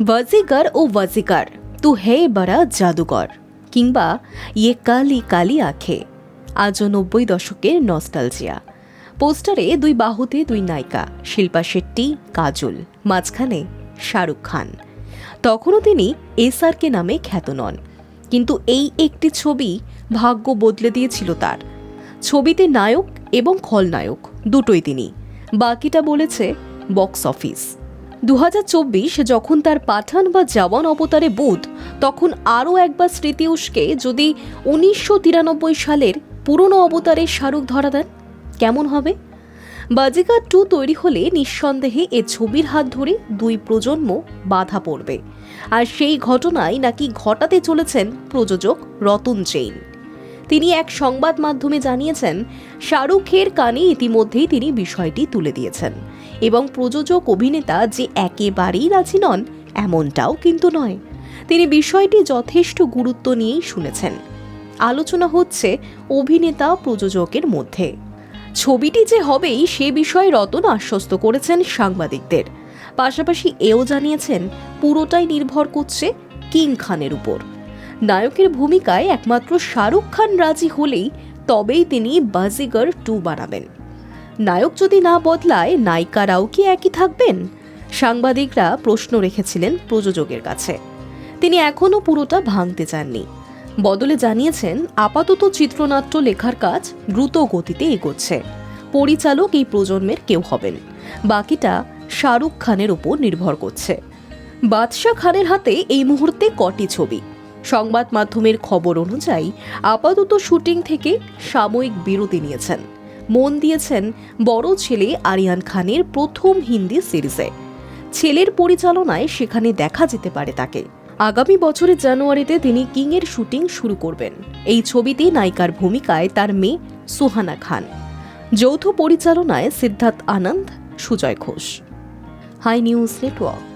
ওয়াজিকার ও ওয়াজিকার তু হে বড়া জাদুকর কিংবা ইয়ে কালি কালি আখে আজও নব্বই দশকের নস্টালজিয়া পোস্টারে দুই বাহুতে দুই নায়িকা শিল্পা শেট্টি কাজল মাঝখানে শাহরুখ খান তখনও তিনি এসআরকে নামে খ্যাত নন কিন্তু এই একটি ছবি ভাগ্য বদলে দিয়েছিল তার ছবিতে নায়ক এবং খলনায়ক দুটোই তিনি বাকিটা বলেছে বক্স অফিস দু হাজার চব্বিশ যখন তার পাঠান বা জওয়ান অবতারে বুধ, তখন আরও একবার স্মৃতি উস্কে যদি উনিশশো তিরানব্বই সালের পুরনো অবতারে শাহরুখ ধরা দেন, কেমন হবে? বাজিকার টু তৈরি হলে নিঃসন্দেহে এ ছবির হাত ধরে দুই প্রজন্ম বাধা পড়বে। আর সেই ঘটনাই নাকি ঘটাতে চলেছেন প্রযোজক রতন জৈন। তিনি এক সংবাদ মাধ্যমে জানিয়েছেন, শাহরুখের কানে ইতিমধ্যেই তিনি বিষয়টি তুলে দিয়েছেন এবং প্রযোজক অভিনেতা যে একেবারেই রাজি নন, এমনটাও কিন্তু নয়। তিনি বিষয়টি যথেষ্ট গুরুত্ব নিয়েই শুনেছেন। আলোচনা হচ্ছে অভিনেতা প্রযোজকের মধ্যে। ছবিটি যে হবেই, সে বিষয়ে রতন আশ্বস্ত করেছেন সাংবাদিকদের। পাশাপাশি এও জানিয়েছেন, পুরোটাই নির্ভর করছে কিং খানের উপর। নায়কের ভূমিকায় একমাত্র শাহরুখ খান রাজি হলেই তবেই তিনি বাজিগর টু বানাবেন। নায়ক যদি না বদলায়, নায়িকারাও কি একই থাকবেন? সাংবাদিকরা প্রশ্ন রেখেছিলেন প্রযোজকের কাছে। তিনি এখনও পুরোটা ভাঙতে চাননি। বদলে জানিয়েছেন, আপাতত চিত্রনাট্য লেখার কাজ দ্রুত গতিতে এগোচ্ছে। পরিচালক এই প্রজন্মের কেউ হবেন। বাকিটা শাহরুখ খানের উপর নির্ভর করছে। বাদশাহ খানের হাতে এই মুহূর্তে কটি ছবি। সংবাদ মাধ্যমের খবর অনুযায়ী আপাতত শুটিং থেকে সাময়িক বিরতি নিয়েছেন। মন দিয়েছেন বড় ছেলে আরিয়ান খানের প্রথম হিন্দি সিরিজে। ছেলের পরিচালনায় সেখানে দেখা যেতে পারে তাকে। আগামী বছরের জানুয়ারিতে তিনি কিংয়ের শুটিং শুরু করবেন। এই ছবিতে নায়িকার ভূমিকায় তার মেয়ে সুহানা খান। যৌথ পরিচালনায় Siddharth Anand, Sujoy Ghosh. Hi news network.